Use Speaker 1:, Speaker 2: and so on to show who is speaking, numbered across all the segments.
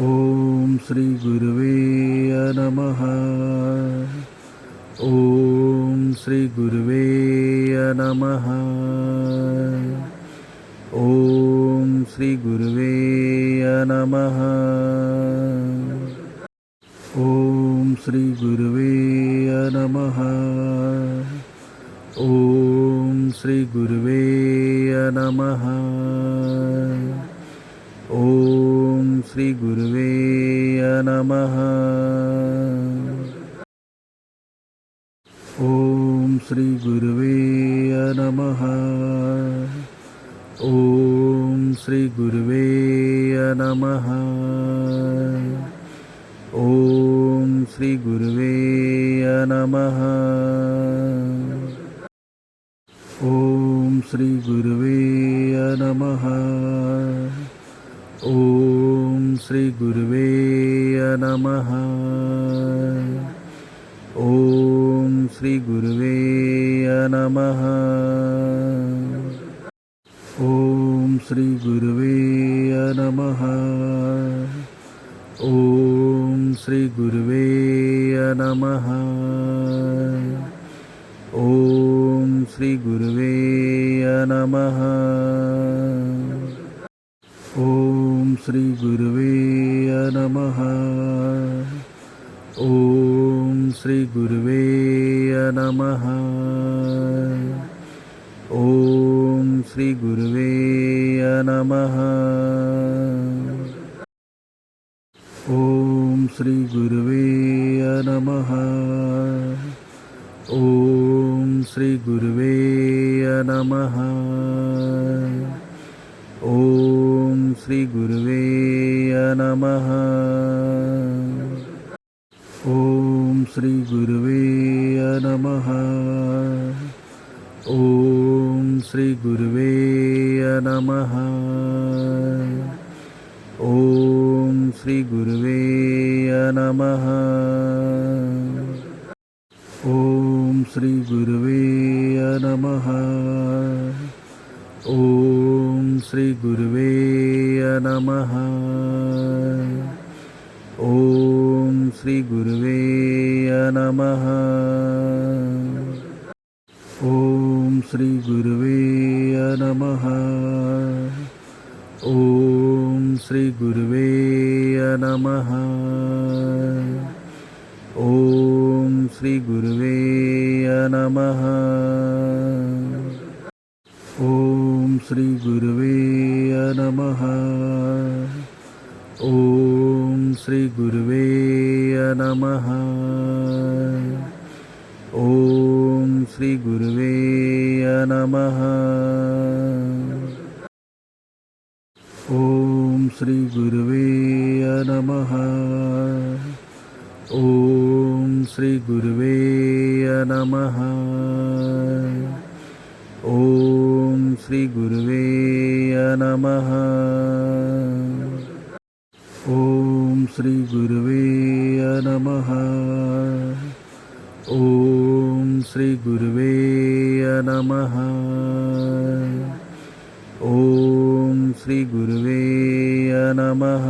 Speaker 1: ॐ श्रीगुरुवे नमः। ॐ श्रीगुरुवे नमः। ॐ श्रीगुरुवे नमः। ॐ श्रीगुरुवे नमः। ॐ श्रीगुरुवे नमः। ॐ श्रीगुरुवे नमः। ॐ श्रीगुरुवे नमः। ॐ श्रीगुरुवे नमः। ॐ श्रीगुरुवे नमः। ॐ श्रीगुरुवे नमः। ॐ श्री गुरुवे नमः ॐ श्री गुरुवे नमः ॐ श्री गुरुवे नमः ॐ श्री गुरुवे नमः ॐ श्री गुरुवे नमः ॐ श्री गुरुवे नमः। ॐ श्रीगुरुवे नमः। ॐ श्रीगुरुवे नमः। ॐ श्रीगुरुवे नमः। ॐ श्रीगुरुवे नमः। ॐ श्रीगुरुवे नमः। ॐ श्रीगुरुवे नमः। ॐ श्रीगुरुवे नमः। ॐ श्रीगुरुवे नमः। ॐ श्रीगुरुवे नमः। ॐ श्रीगुरुवे नमः। ॐ श्रीगुरुवे नमः। ॐ श्रीगुरुवे नमः। ॐ श्रीगुरुवे नमः। ॐ श्रीगुरुवे नमः श्रीगुरुवे नमः ॐ श्रीगुरुवे नमः ॐ श्रीगुरुवे नमः ॐ श्रीगुरुवे नमः ॐ श्रीगुरुवे नमः ॐ श्रीगुरुवे नमः। ॐ श्रीगुरुवे नमः। ॐ श्रीगुरुवे नमः। ॐ श्रीगुरुवे नमः।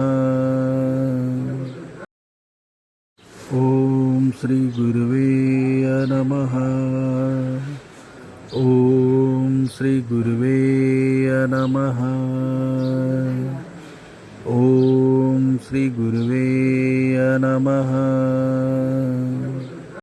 Speaker 1: ॐ श्रीगुरुवे नमः। ॐ श्रीगुरुवे नमः। ॐ श्रीगुरुवे नमः